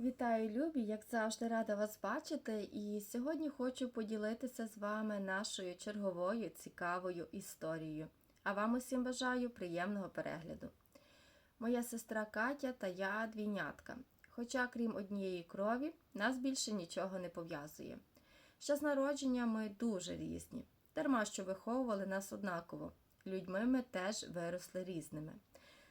Вітаю, любі! Як завжди, рада вас бачити. І сьогодні хочу поділитися з вами нашою черговою цікавою історією. А вам усім бажаю приємного перегляду. Моя сестра Катя та я двійнятка. Хоча, крім однієї крові, нас більше нічого не пов'язує. Ще з народження ми дуже різні, дарма що виховували нас однаково. Людьми ми теж виросли різними.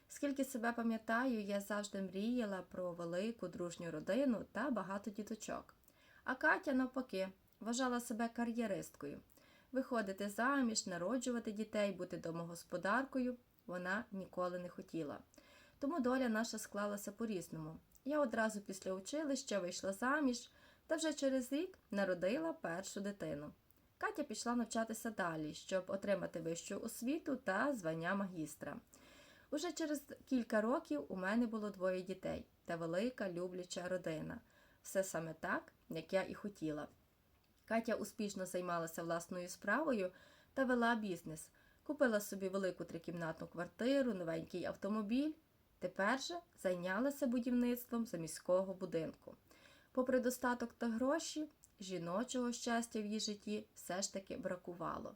Скільки себе пам'ятаю, я завжди мріяла про велику дружню родину та багато діточок. А Катя, навпаки, вважала себе кар'єристкою. Виходити заміж, народжувати дітей, бути домогосподаркою вона ніколи не хотіла. Тому доля наша склалася по-різному. Я одразу після училища вийшла заміж та вже через рік народила першу дитину. Катя пішла навчатися далі, щоб отримати вищу освіту та звання магістра. Уже через кілька років у мене було двоє дітей та велика любляча родина. Все саме так, як я і хотіла. Катя успішно займалася власною справою та вела бізнес. Купила собі велику трикімнатну квартиру, новенький автомобіль. Тепер же зайнялася будівництвом заміського будинку. Попри достаток та гроші, жіночого щастя в її житті все ж таки бракувало.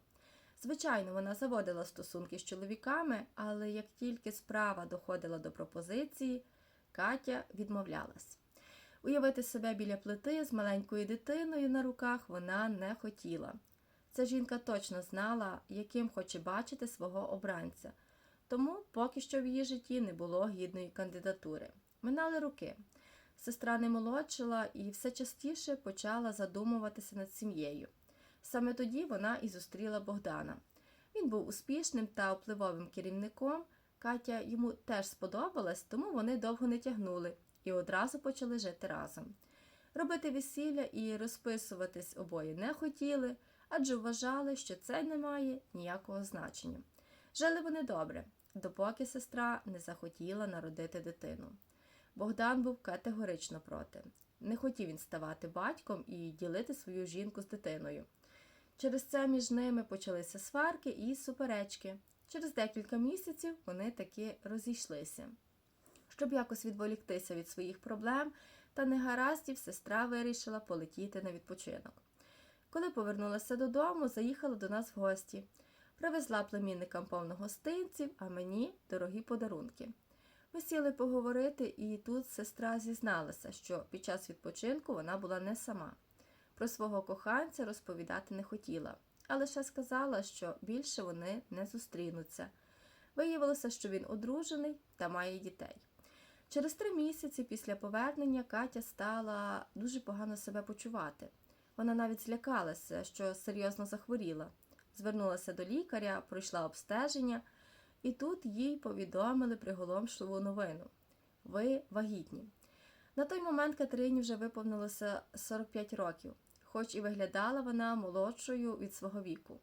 Звичайно, вона заводила стосунки з чоловіками, але як тільки справа доходила до пропозиції, Катя відмовлялась. Уявити себе біля плити з маленькою дитиною на руках вона не хотіла. Ця жінка точно знала, яким хоче бачити свого обранця, тому поки що в її житті не було гідної кандидатури. Минали роки. Сестра не молодшила і все частіше почала задумуватися над сім'єю. Саме тоді вона і зустріла Богдана. Він був успішним та впливовим керівником. Катя йому теж сподобалась, тому вони довго не тягнули і одразу почали жити разом. Робити весілля і розписуватись обоє не хотіли, адже вважали, що це не має ніякого значення. Жили вони добре, допоки сестра не захотіла народити дитину. Богдан був категорично проти. Не хотів він ставати батьком і ділити свою жінку з дитиною. Через це між ними почалися сварки і суперечки. Через декілька місяців вони таки розійшлися. Щоб якось відволіктися від своїх проблем та негараздів, сестра вирішила полетіти на відпочинок. Коли повернулася додому, заїхала до нас в гості. Привезла племінникам повно гостинців, а мені дорогі подарунки. Ми сіли поговорити, і тут сестра зізналася, що під час відпочинку вона була не сама. Про свого коханця розповідати не хотіла, а лише сказала, що більше вони не зустрінуться. Виявилося, що він одружений та має дітей. Через три місяці після повернення Катя стала дуже погано себе почувати. Вона навіть злякалася, що серйозно захворіла. Звернулася до лікаря, пройшла обстеження, і тут їй повідомили приголомшливу новину: ви вагітні. На той момент Катерині вже виповнилося 45 років, хоч і виглядала вона молодшою від свого віку.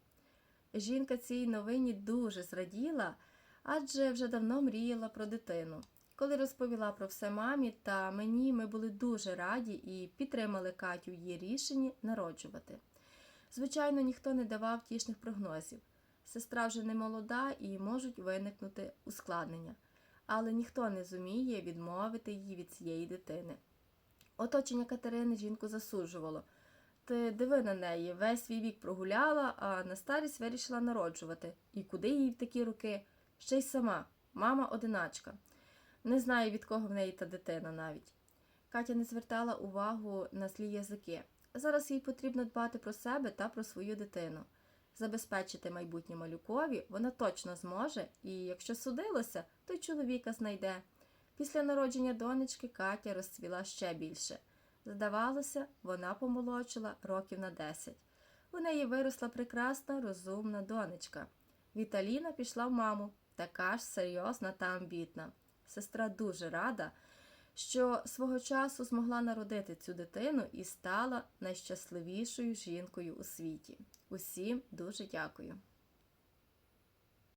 Жінка цій новині дуже зраділа, адже вже давно мріяла про дитину. Коли розповіла про все мамі та мені, ми були дуже раді і підтримали Катю в її рішенні народжувати. Звичайно, ніхто не давав тішних прогнозів. Сестра вже не молода і можуть виникнути ускладнення, але ніхто не зуміє відмовити її від цієї дитини. Оточення Катерини жінку засуджувало. Диви на неї, весь свій вік прогуляла, а на старість вирішила народжувати. І куди їй в такі роки? Ще й сама, мама одиначка. Не знаю, від кого в неї та дитина навіть. Катя не звертала увагу на злі язики. Зараз їй потрібно дбати про себе та про свою дитину. Забезпечити майбутнє малюкові вона точно зможе, і якщо судилося, то й чоловіка знайде. Після народження донечки Катя розцвіла ще більше. Здавалося, вона помолодшила років на 10. У неї виросла прекрасна, розумна донечка. Віталіна пішла в маму, така ж серйозна та амбітна. Сестра дуже рада, що свого часу змогла народити цю дитину і стала найщасливішою жінкою у світі. Усім дуже дякую.